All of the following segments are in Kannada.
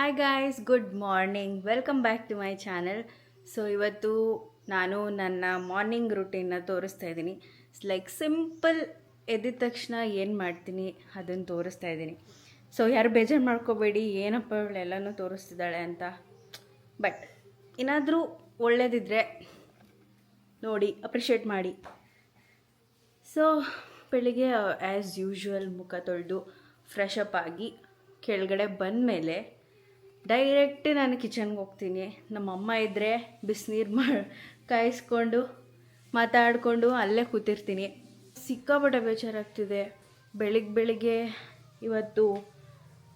Hi guys good morning welcome back to my channel so ಇವತ್ತು ನಾನು ನನ್ನ ಮಾರ್ನಿಂಗ್ ರುಟೀನ್ನ ತೋರಿಸ್ತಾ ಇದ್ದೀನಿ. ಲೈಕ್ ಸಿಂಪಲ್ ಎದ್ದಿದ ತಕ್ಷಣ ಏನು ಮಾಡ್ತೀನಿ ಅದನ್ನು ತೋರಿಸ್ತಾ ಇದ್ದೀನಿ. ಸೊ ಯಾರು ಬೇಜಾರು ಮಾಡ್ಕೋಬೇಡಿ, ಏನಪ್ಪ ಇವಳೆಲ್ಲನೂ ತೋರಿಸ್ತಿದ್ದಾಳೆ ಅಂತ. ಬಟ್ ಏನಾದರೂ ಒಳ್ಳೇದಿದ್ರೆ ನೋಡಿ ಅಪ್ರಿಷಿಯೇಟ್ ಮಾಡಿ. ಸೊ ಬೆಳಿಗ್ಗೆ ಆ್ಯಸ್ ಯೂಶ್ವಲ್ ಮುಖ ತೊಳೆದು ಫ್ರೆಶ್ ಅಪ್ ಆಗಿ ಕೆಳಗಡೆ ಬಂದಮೇಲೆ ಡೈರೆಕ್ಟ್ ನಾನು ಕಿಚನ್ಗೆ ಹೋಗ್ತೀನಿ. ನಮ್ಮ ಅಮ್ಮ ಇದ್ದರೆ ಬಿಸಿನೀರು ಮಾ, ಕಾಯಿಸ್ಕೊಂಡು ಮಾತಾಡಿಕೊಂಡು ಅಲ್ಲೇ ಕೂತಿರ್ತೀನಿ. ಸಿಕ್ಕಾಪಟ್ಟೆ ಬೇಜಾರಾಗ್ತಿದೆ. ಬೆಳಿಗ್ಗೆ ಬೆಳಿಗ್ಗೆ ಇವತ್ತು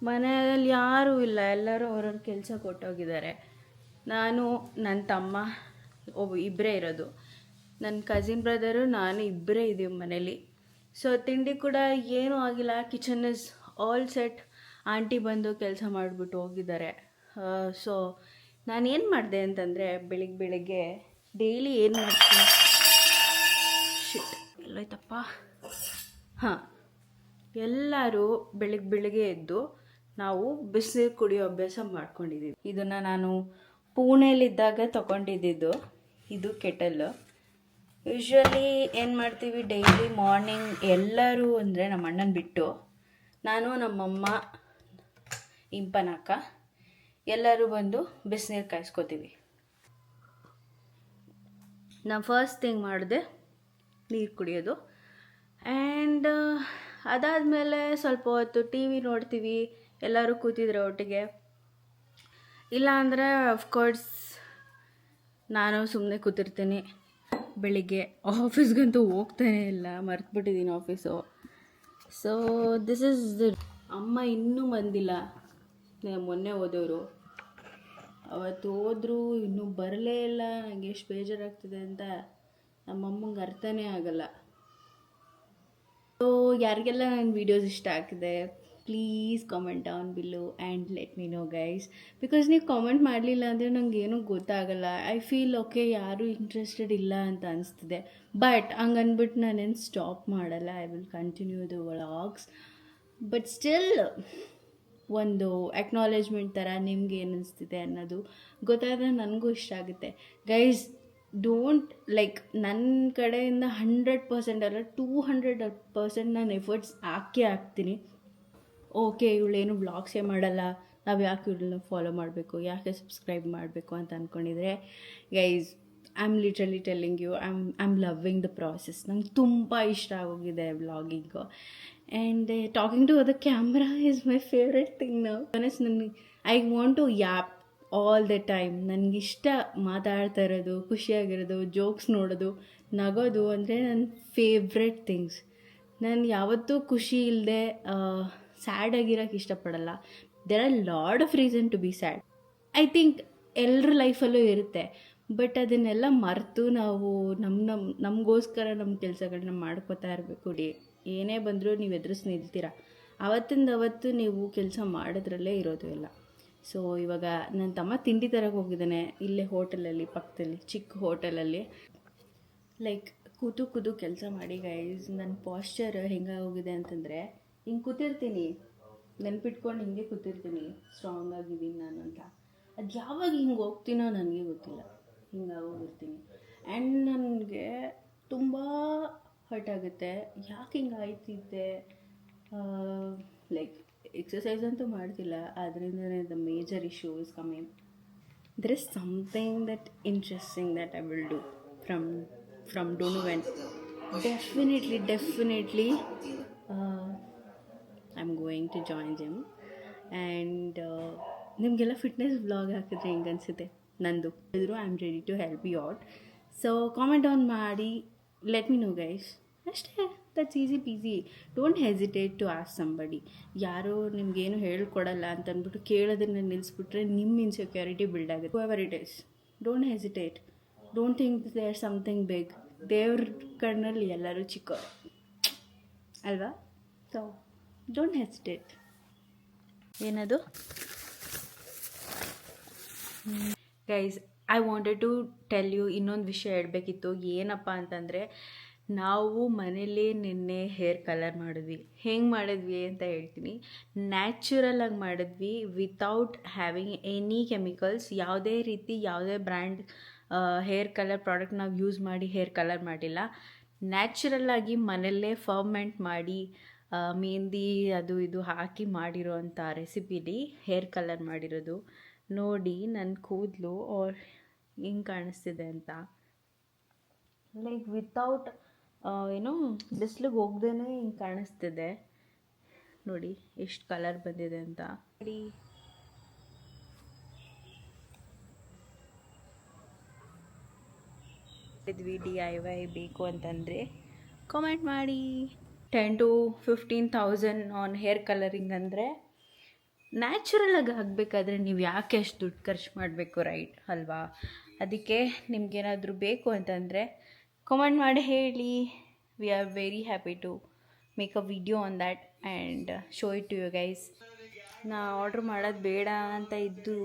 ಮನೆಯಲ್ಲಿ ಯಾರೂ ಇಲ್ಲ. ಎಲ್ಲರೂ ಅವ್ರವ್ರ ಕೆಲಸ ಕೊಟ್ಟೋಗಿದ್ದಾರೆ. ನಾನು ನನ್ನ ತಮ್ಮ, ಒಬ್ಬ ಇಬ್ಬರೇ ಇರೋದು. ನನ್ನ ಕಸಿನ್ ಬ್ರದರು ನಾನು ಇಬ್ಬರೇ ಇದ್ದೀವಿ ಮನೇಲಿ ಸೊ ತಿಂಡಿ ಕೂಡ ಏನೂ ಆಗಿಲ್ಲ. Kitchen is all set aunty ಬಂದು ಕೆಲಸ ಮಾಡಿಬಿಟ್ಟು ಹೋಗಿದ್ದಾರೆ. ಸೊ ಏನು ಮಾಡಿದೆ ಅಂತಂದರೆ ಬೆಳಿಗ್ಗೆ ಬೆಳಿಗ್ಗೆ ಡೈಲಿ ಏನು ಮಾಡ್ತೀನಿ? ಶಿಟ್ ಎಲ್ಲೋಯ್ತಪ್ಪ. ಹಾಂ. ಎಲ್ಲರೂ ಬೆಳಿಗ್ಗೆ ಬೆಳಿಗ್ಗೆ ಎದ್ದು ನಾವು ಬಿಸಿನೀರು ಕುಡಿಯೋ ಅಭ್ಯಾಸ ಮಾಡ್ಕೊಂಡಿದ್ದೀವಿ ಇದನ್ನು ನಾನು ಪುಣೆಯಲ್ಲಿದ್ದಾಗ ತಗೊಂಡಿದ್ದಿದ್ದು. ಇದು ಕೆಟಲ್ಲು ಯೂಶ್ವಲಿ ಏನು ಮಾಡ್ತೀವಿ ಡೈಲಿ ಮಾರ್ನಿಂಗ್ ಎಲ್ಲರೂ ಅಂದರೆ ನಮ್ಮ ಅಣ್ಣನ ಬಿಟ್ಟು ನಾನು ನಮ್ಮಮ್ಮ ಇಂಪನಕ್ಕ ಎಲ್ಲರೂ ಬಂದು ಬಿಸಿನೀರು ಕಾಯಿಸ್ಕೋತೀವಿ. ನಾನು ಫಸ್ಟ್ ಥಿಂಗ್ ಮಾಡಿದೆ ನೀರು ಕುಡಿಯೋದು. ಆ್ಯಂಡ್ ಅದಾದಮೇಲೆ ಸ್ವಲ್ಪ ಹೊತ್ತು ಟಿ ವಿ ನೋಡ್ತೀವಿ, ಎಲ್ಲರೂ ಕೂತಿದ್ರೆ ಒಟ್ಟಿಗೆ. ಇಲ್ಲಾಂದರೆ ಅಫ್ಕೋರ್ಸ್ ನಾನು ಸುಮ್ಮನೆ ಕೂತಿರ್ತೀನಿ. ಬೆಳಿಗ್ಗೆ ಆಫೀಸ್ಗಂತೂ ಹೋಗ್ತಾನೆ ಇಲ್ಲ ಮರ್ತ್ಬಿಟ್ಟಿದ್ದೀನಿ office. So this is the ಅಮ್ಮ ಇನ್ನೂ ಬಂದಿಲ್ಲ. ಮೊನ್ನೆ ಓದೋರು. ಅವತ್ತು ಹೋದ್ರು ಇನ್ನೂ ಬರಲೇ ಇಲ್ಲ ನನಗೆ ಎಷ್ಟು ಬೇಜಾರಾಗ್ತಿದೆ ಅಂತ ನಮ್ಮಮ್ಮಂಗೆ ಅರ್ಥನೇ ಆಗಲ್ಲ. ಸೊ ಯಾರಿಗೆಲ್ಲ ನನ್ನ ವೀಡಿಯೋಸ್ ಇಷ್ಟ ಆಗ್ತಿದೆ please comment down below and let me know guys because ನೀವು ಕಾಮೆಂಟ್ ಮಾಡಲಿಲ್ಲ ಅಂದರೆ ನಂಗೆ ಏನೂ ಗೊತ್ತಾಗಲ್ಲ. ಐ ಫೀಲ್ ಓಕೆ ಯಾರೂ ಇಂಟ್ರೆಸ್ಟೆಡ್ ಇಲ್ಲ ಅಂತ ಅನಿಸ್ತಿದೆ. ಬಟ್ ಹಂಗನ್ಬಿಟ್ಟು ನಾನೇನು ಸ್ಟಾಪ್ ಮಾಡಲ್ಲ. I will continue the vlogs but still ಒಂದು ಎಕ್ನಾಲೆಜ್ಮೆಂಟ್ ಥರ ನಿಮ್ಗೆ ಏನು ಅನಿಸ್ತಿದೆ ಅನ್ನೋದು ಗೊತ್ತಾದರೆ ನನಗೂ ಇಷ್ಟ ಆಗುತ್ತೆ. ಗೈಸ್ ಡೋಂಟ್ ಲೈಕ್ ನನ್ನ ಕಡೆಯಿಂದ ಹಂಡ್ರೆಡ್ ಪರ್ಸೆಂಟ್ ಅಲ್ಲ ಟೂ ಹಂಡ್ರೆಡ್ ಪರ್ಸೆಂಟ್ ನಾನು ಎಫರ್ಟ್ಸ್ ಹಾಕೇ ಹಾಕ್ತೀನಿ. ಓಕೆ ಇವಳೇನು ಬ್ಲಾಗ್ಸೇ ಮಾಡಲ್ಲ, ನಾವು ಯಾಕೆ ಇವಳನ್ನ ಫಾಲೋ ಮಾಡಬೇಕು, ಯಾಕೆ ಸಬ್ಸ್ಕ್ರೈಬ್ ಮಾಡಬೇಕು ಅಂತ ಅಂದ್ಕೊಂಡಿದ್ರೆ guys I am literally telling you I am I am loving the process ನಂಗೆ ತುಂಬ ಇಷ್ಟ ಆಗೋಗಿದೆ vlogging and talking to the camera is my favourite thing ನಾವು ಮನಸ್ ನನಗೆ I want to yap all the time ನನಗಿಷ್ಟ ಮಾತಾಡ್ತಾ ಇರೋದು, ಖುಷಿಯಾಗಿರೋದು ಜೋಕ್ಸ್ ನೋಡೋದು, ನಗೋದು ಅಂದರೆ ನನ್ನ ಫೇವ್ರೆಟ್ ಥಿಂಗ್ಸ್ ನಾನು ಯಾವತ್ತೂ ಖುಷಿ ಇಲ್ಲದೆ ಸ್ಯಾಡ್ ಆಗಿರೋಕ್ಕೆ ಇಷ್ಟಪಡಲ್ಲ. There are lot of reason to be sad I think ಎಲ್ಲರ ಲೈಫಲ್ಲೂ ಇರುತ್ತೆ. ಬಟ್ ಅದನ್ನೆಲ್ಲ ಮರೆತು ನಾವು ನಮ್ಮ ನಮ್ಮ ನಮಗೋಸ್ಕರ ನಮ್ಮ ಕೆಲಸಗಳನ್ನ ಮಾಡ್ಕೋತಾ ಇರಬೇಕು, ಡಿ. ಏನೇ ಬಂದರೂ ನೀವು ಎದುರಿಸಿ ನಿಲ್ತೀರ ಅವತ್ತಿಂದ ಅವತ್ತು ನೀವು ಕೆಲಸ ಮಾಡೋದ್ರಲ್ಲೇ ಇರೋದು ಎಲ್ಲ. ಸೊ ಇವಾಗ ನನ್ನ ತಮ್ಮ ತಿಂಡಿ ತರಕ್ಕೆ ಹೋಗಿದ್ದಾನೆ, ಇಲ್ಲೇ ಹೋಟೆಲಲ್ಲಿ, ಪಕ್ಕದಲ್ಲಿ, ಚಿಕ್ಕ ಹೋಟೆಲಲ್ಲಿ. ಲೈಕ್ ಕೂತು ಕುದು ಕೆಲಸ ಮಾಡಿ ಗೈಸ್ ನನ್ನ ಪಾಶ್ಚರ್ ಹೆಂಗಾಗೋಗಿದೆ ಅಂತಂದರೆ, ಹಿಂಗೆ ಕೂತಿರ್ತೀನಿ. ನೆನ್ಪಿಟ್ಕೊಂಡು ಹಿಂಗೆ ಕೂತಿರ್ತೀನಿ. ಸ್ಟ್ರಾಂಗ್ ಆಗಿದ್ದೀನಿ ನಾನು ಅಂತ. ಅದು ಯಾವಾಗ ಹಿಂಗೆ ಹೋಗ್ತೀನೋ ನನಗೆ ಗೊತ್ತಿಲ್ಲ. ಹಿಂಗಾಗೋಗಿರ್ತೀನಿ ಆ್ಯಂಡ್ ನನಗೆ ತುಂಬ ಹರ್ಟ್ ಆಗುತ್ತೆ. ಯಾಕೆ ಹಿಂಗೆ ಆಯ್ತಿದ್ದೆ ಲೈಕ್ ಎಕ್ಸಸೈಸ್ ಅಂತೂ ಮಾಡ್ತಿಲ್ಲ. ಅದರಿಂದನೇ the major issue is coming there is something that interesting that I will do from from don't when definitely Definitely, definitely, uh, I'm going to join and ನಿಮಗೆಲ್ಲ ಫಿಟ್ನೆಸ್ ಬ್ಲಾಗ್ ಹಾಕಿದ್ರೆ ಹೆಂಗೆ ಅನಿಸುತ್ತೆ? ನಂದು. ಇದ್ರು I am ready to help you out so comment on ಮಾಡಿ ಲೆಟ್ ಮಿ ನೋ ಗೈಸ್ ಅಷ್ಟೇ that's easy peasy don't hesitate to ask somebody ಯಾರೋ ನಿಮ್ಗೇನು ಹೇಳ್ಕೊಡಲ್ಲ ಅಂತ ಅಂದ್ಬಿಟ್ಟು ಕೇಳೋದನ್ನ ನಿಲ್ಲಿಸ್ಬಿಟ್ರೆ ನಿಮ್ಮ ಇನ್ಸೆಕ್ಯೂರಿಟಿ ಬಿಲ್ಡ್ ಆಗುತ್ತೆ. Ever it is don't hesitate don't think they are something big ದೇವ್ರ ಕಣ್ಣಲ್ಲಿ ಎಲ್ಲರೂ ಚಿಕ್ಕ ಅಲ್ವಾ? ಸೊ ಡೋಂಟ್ ಹೆಸಿಟೇಟ್ ಏನದು? Guys I wanted to tell you ಇನ್ನೊಂದು ವಿಷಯ ಹೇಳಬೇಕಿತ್ತು. ಏನಪ್ಪ ಅಂತಂದರೆ ನಾವು ಮನೇಲೇ ನಿನ್ನೆ ಹೇರ್ ಕಲರ್ ಮಾಡಿದ್ವಿ. ಹೆಂಗೆ ಮಾಡಿದ್ವಿ ಅಂತ ಹೇಳ್ತೀನಿ. ನ್ಯಾಚುರಲಾಗಿ ಮಾಡಿದ್ವಿ ವಿತೌಟ್ ಹ್ಯಾವಿಂಗ್ ಎನಿ ಕೆಮಿಕಲ್ಸ್ ಯಾವುದೇ ರೀತಿ ಯಾವುದೇ ಬ್ರ್ಯಾಂಡ್ ಹೇರ್ ಕಲರ್ ಪ್ರಾಡಕ್ಟ್ ನಾವು ಯೂಸ್ ಮಾಡಿ ಹೇರ್ ಕಲರ್ ಮಾಡಿಲ್ಲ. ನ್ಯಾಚುರಲ್ಲಾಗಿ ಮನೆಯಲ್ಲೇ ಫರ್ಮೆಂಟ್ ಮಾಡಿ ಮೆಹಂದಿ ಅದು ಇದು ಹಾಕಿ ಮಾಡಿರೋವಂಥ ರೆಸಿಪಿಲಿ ಹೇರ್ ಕಲರ್ ಮಾಡಿರೋದು. ನೋಡಿ ನನ್ನ ಕೂದಲು ಹೆಂಗೆ ಕಾಣಿಸ್ತಿದೆ ಅಂತ. ಲೈಕ್ ವಿತೌಟ್ ಏನೋ ಬಿಸಿಲಿಗೆ ಹೋಗ್ದೇ ಹಿಂಗೆ ಕಾಣಿಸ್ತಿದೆ. ನೋಡಿ ಎಷ್ಟು ಕಲರ್ ಬಂದಿದೆ ಅಂತ. ನೋಡಿ. ಇದ್ವಿ ಡಿ ಐ ವೈ ಬೇಕು ಅಂತಂದರೆ ಕಾಮೆಂಟ್ ಮಾಡಿ. Ten to fifteen thousand on hair colouring ಅಂದರೆ ನ್ಯಾಚುರಲಾಗಿ ಆಗಬೇಕಾದ್ರೆ ನೀವು ಯಾಕೆ ಅಷ್ಟು ದುಡ್ಡು ಖರ್ಚು ಮಾಡಬೇಕು ರೈಟ್ ಅಲ್ವಾ? ಅದಕ್ಕೆ ನಿಮ್ಗೇನಾದರೂ ಬೇಕು ಅಂತಂದರೆ ಕಮೆಂಟ್ ಮಾಡಿ ಹೇಳಿ. We are very happy to make a video on that and show it to you guys ನಾ ಆರ್ಡ್ರ್ ಮಾಡೋದು ಬೇಡ ಅಂತ ಇದ್ದು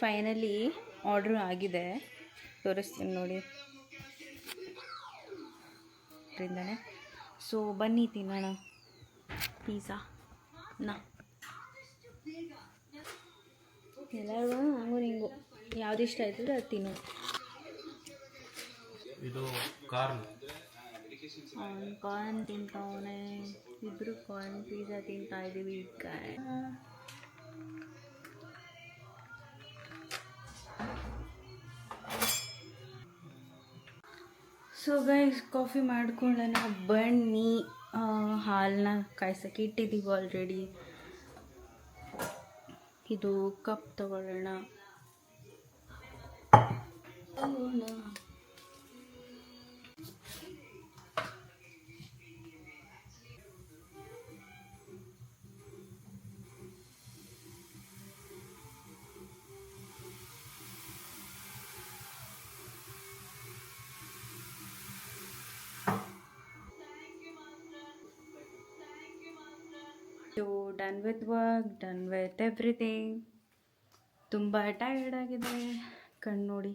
ಫೈನಲಿ ಆರ್ಡ್ರ್ ಆಗಿದೆ. ತೋರಿಸ್ತೀನಿ ನೋಡಿ. ಇದರಿಂದನೇ. ಸೊ ಬನ್ನಿ ತಿನ್ನೋಣ. ಪೀಸಾ ನಾ. ಎಲ್ಲರೂ ಹಂಗೂ ನಿಂಗು ಯಾವ್ದು ಇಷ್ಟ ಆಯ್ತದೆ ಅದು ತಿನ್ನು. ಇದು ಕಾರ್ನ್ ಅವ್ನು ಕಾರ್ನ್ ತಿಂತವನೆ ಇಬ್ಬರು ಕಾರ್ನ್ ಪಿಜ್ಜಾ ತಿಂತಾ ಇದ್ದೀವಿ ಈಗ ಸೊ ಗೈಸ್ ಕಾಫಿ ಮಾಡ್ಕೊಳ್ಳೋಣ ಬನ್ನಿ ಆ, ಹಾಲನ್ನ ಕಾಯ್ಸಕ್ಕೆ ಇಟ್ಟಿದ್ದೀವಿ ಆಲ್ರೆಡಿ ಇದು ಕಪ್ ತಗೊಳ್ಳೋಣ so done with work done with everything ತುಂಬ ಟಯರ್ಡ್ ಆಗಿದೆ. ಕಣ್ಣು ನೋಡಿ.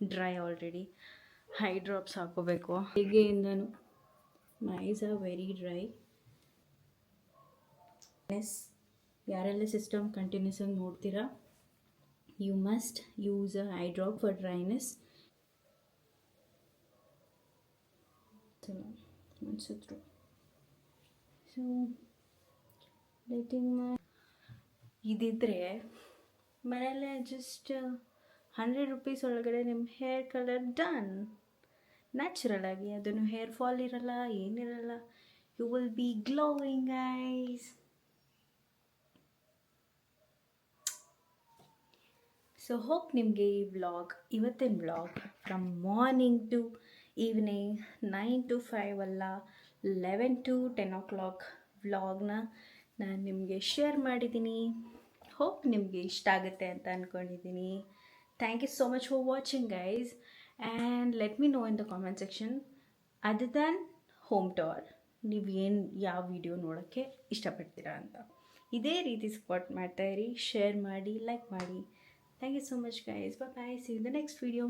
ಡ್ರೈ ಆಲ್ರೆಡಿ ಹೈ ಡ್ರಾಪ್ಸ್ ಹಾಕೋಬೇಕು. ಹೀಗೆಯಿಂದನು. My eyes are very dry S ಯಾರೆಲ್ಲ ಸಿಸ್ಟಮ್ ಕಂಟಿನ್ಯೂಸ್ ಆಗಿ ನೋಡ್ತೀರಾ you must use a eye drop for dryness ಅನಿಸಿದ್ರು so letting ಇದಿದ್ದರೆ ಮನೆಯಲ್ಲೇ ಜಸ್ಟ್ ಹಂಡ್ರೆಡ್ ರುಪೀಸ್ ಒಳಗಡೆ ನಿಮ್ಮ ಹೇರ್ ಕಲರ್ ಡನ್ ನ್ಯಾಚುರಲ್ ಆಗಿ ಅದನ್ನು ಹೇರ್ ಫಾಲ್ ಇರಲ್ಲ, ಏನಿರಲ್ಲ. You will be glowing eyes so hope ನಿಮಗೆ ಈ ವ್ಲಾಗ್ ಇವತ್ತಿನ vlog from morning to evening nine to five ಅಲ್ಲ. Eleven to ten o'clock ವ್ಲಾಗ್ನ ನಾನು ನಿಮಗೆ ಶೇರ್ ಮಾಡಿದ್ದೀನಿ ಹೋಪ್ ನಿಮಗೆ ಇಷ್ಟ ಆಗುತ್ತೆ ಅಂತ ಅಂದ್ಕೊಂಡಿದ್ದೀನಿ thank you so much for watching guys and let me know in the comment section other than home tour ನೀವು ಏನು ಯಾವ ವಿಡಿಯೋ ನೋಡೋಕ್ಕೆ ಇಷ್ಟಪಡ್ತೀರಾ ಅಂತ. ಇದೇ ರೀತಿ ಸಪೋರ್ಟ್ ಮಾಡ್ತಾಯಿರಿ ಶೇರ್ ಮಾಡಿ ಲೈಕ್ ಮಾಡಿ. Thank you so much guys bye see in the next video